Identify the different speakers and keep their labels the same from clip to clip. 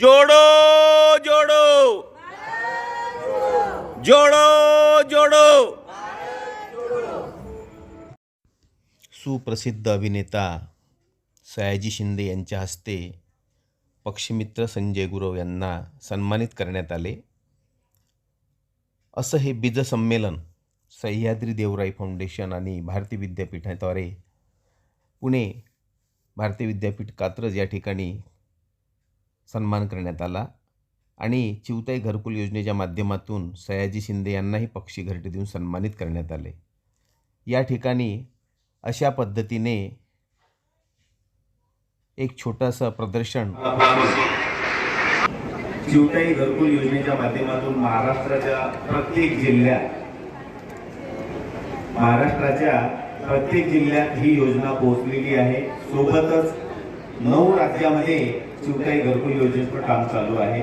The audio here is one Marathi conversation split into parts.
Speaker 1: जोडो जोडो. जोडो जोडो. सुप्रसिद्ध अभिनेता सयाजी शिंदे यांच्या हस्ते पक्षमित्र संजय गुरव यांना सन्मानित करण्यात आले. असं हे बीज संमेलन सह्याद्री देवराई फाउंडेशन आणि भारती विद्यापीठाद्वारे पुणे भारतीय विद्यापीठ कात्रज या ठिकाणी सन्मान करण्यात आला आणि चिवताई घरकुल योजनेच्या माध्यमातून सयाजी शिंदे यांनाही पक्षी घरटे देऊन सन्मानित करण्यात आले. या ठिकाणी अशा पद्धतीने एक छोटंसं प्रदर्शन
Speaker 2: चिवताई घरकुल योजनेच्या माध्यमातून महाराष्ट्राच्या प्रत्येक जिल्ह्यात महाराष्ट्राच्या प्रत्येक जिल्ह्यात ही योजना पोहोचलेली आहे. सोबतच नऊ राज्यामध्ये चिवताई घरकुल योजनेचं काम चालू आहे.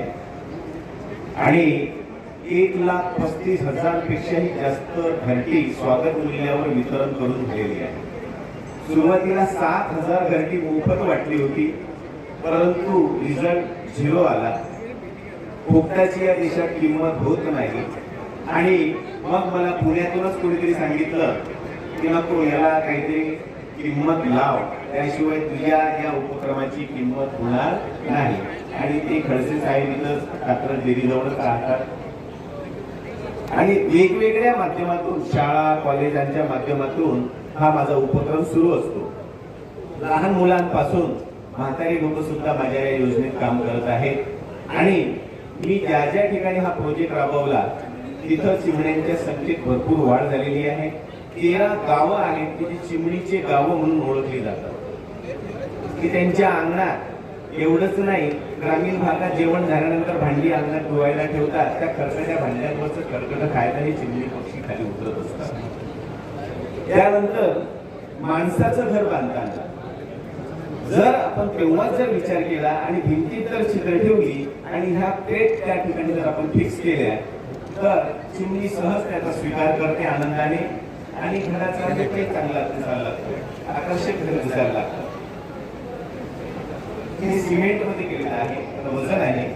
Speaker 2: आणि एक लाख पस्तीस हजारपेक्षाही जास्त घरटी स्वागत मूल्यावर वितरण करून झालेली आहे. सुरुवातीला सात हजार घरटी मोफत वाटली होती परंतु रिझल्ट झिरो आला. फुकटाची या देशात किंमत होत नाही. आणि मग मला पुण्यातूनच कोणीतरी सांगितलं की नको याला काहीतरी किंमत लाव. त्याशिवाय तुझ्या या उपक्रमाची किंमत होणार नाही. आणि ते खडसे साहेब इथं कात्रज डेअरीजवळच राहतात. आणि वेगवेगळ्या माध्यमातून शाळा कॉलेजांच्या माध्यमातून हा माझा उपक्रम सुरू असतो. लहान मुलांपासून म्हातारी लोक सुद्धा माझ्या या योजनेत काम करत आहेत. आणि मी ज्या ज्या ठिकाणी हा प्रोजेक्ट राबवला तिथं चिमण्यांच्या संख्येत भरपूर वाढ झालेली आहे. तेरा गावं आहेत की जी चिमणीचे गावं म्हणून ओळखली जातात. की त्यांच्या अंगणात एवढंच नाही ग्रामीण भागात जेवण झाल्यानंतर भांडी अंगणात धुवायला ठेवतात. त्या खरकट्या भांड्यांवरचं खरकट खायला हे चिमणी पक्षी खाली उतरत असतात. त्यानंतर माणसाचं घर बांधताना जर आपण तेव्हाच जर विचार केला आणि भिंतीत जर छिद्र ठेवली आणि ह्या पेट त्या ठिकाणी जर आपण फिक्स केल्या तर चिमणी सहज त्याचा स्वीकार करते आनंदाने. आणि घराचा काही चांगला दिसायला लागतो. आकर्षक घर दिसायला लागतं हे सिमेंटमध्ये केलेलं आहे. वजन आहे.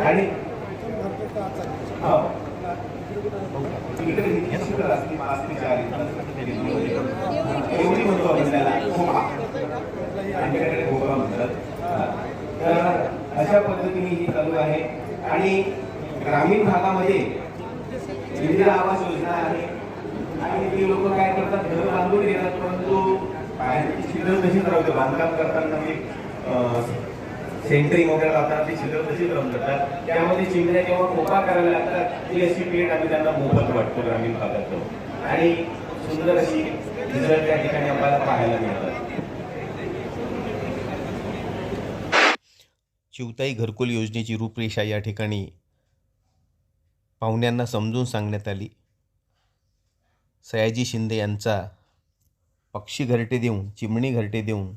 Speaker 2: आणि हो. असते, एवढी म्हणतो आपण आमच्याकडे म्हणतात. तर अशा पद्धतीने ही चालू आहे. आणि ग्रामीण भागामध्ये इंदिरा आवास योजना आहे. आणि ते लोक काय करतात घर बांधून येतात परंतु बाहेरची छिद्र तशीच राहते. बांधकाम करताना ते सेंटरिंग वगैरे लावतात ते शिल्लक तशीच राहून जातात. त्यामध्ये चिमण्या जेव्हा कोपा करायला लागतात ती अशी पेट आम्ही त्यांना मोफत वाटतो ग्रामीण भागात आणि सुंदर अशी रिझल्ट त्या ठिकाणी आम्हाला पाहायला मिळतात.
Speaker 1: चिवताई घरकुल योजनेची रूपरेषा या ठिकाणी पाहुण्यांना समजून सांगण्यात आली. सयाजी शिंदे यांचा पक्षी घरटे देऊन चिमणी घरटे देऊन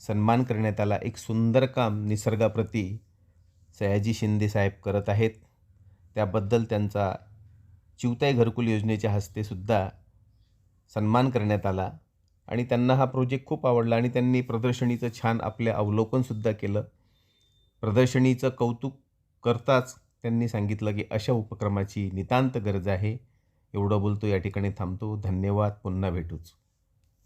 Speaker 1: सन्मान करण्यात आला. एक सुंदर काम निसर्गाप्रती सयाजी शिंदे साहेब करत आहेत. त्याबद्दल त्यांचा चिवताई घरकुल योजनेच्या हस्तेसुद्धा सन्मान करण्यात आला आणि त्यांना हा प्रोजेक्ट खूप आवडला आणि त्यांनी प्रदर्शनीचं छान आपले अवलोकनसुद्धा केलं. प्रदर्शनीचं कौतुक करताच त्यांनी सांगितलं की अशा उपक्रमाची नितांत गरज आहे. एवढं बोलतो या ठिकाणी थांबतो. धन्यवाद. पुन्हा भेटूच.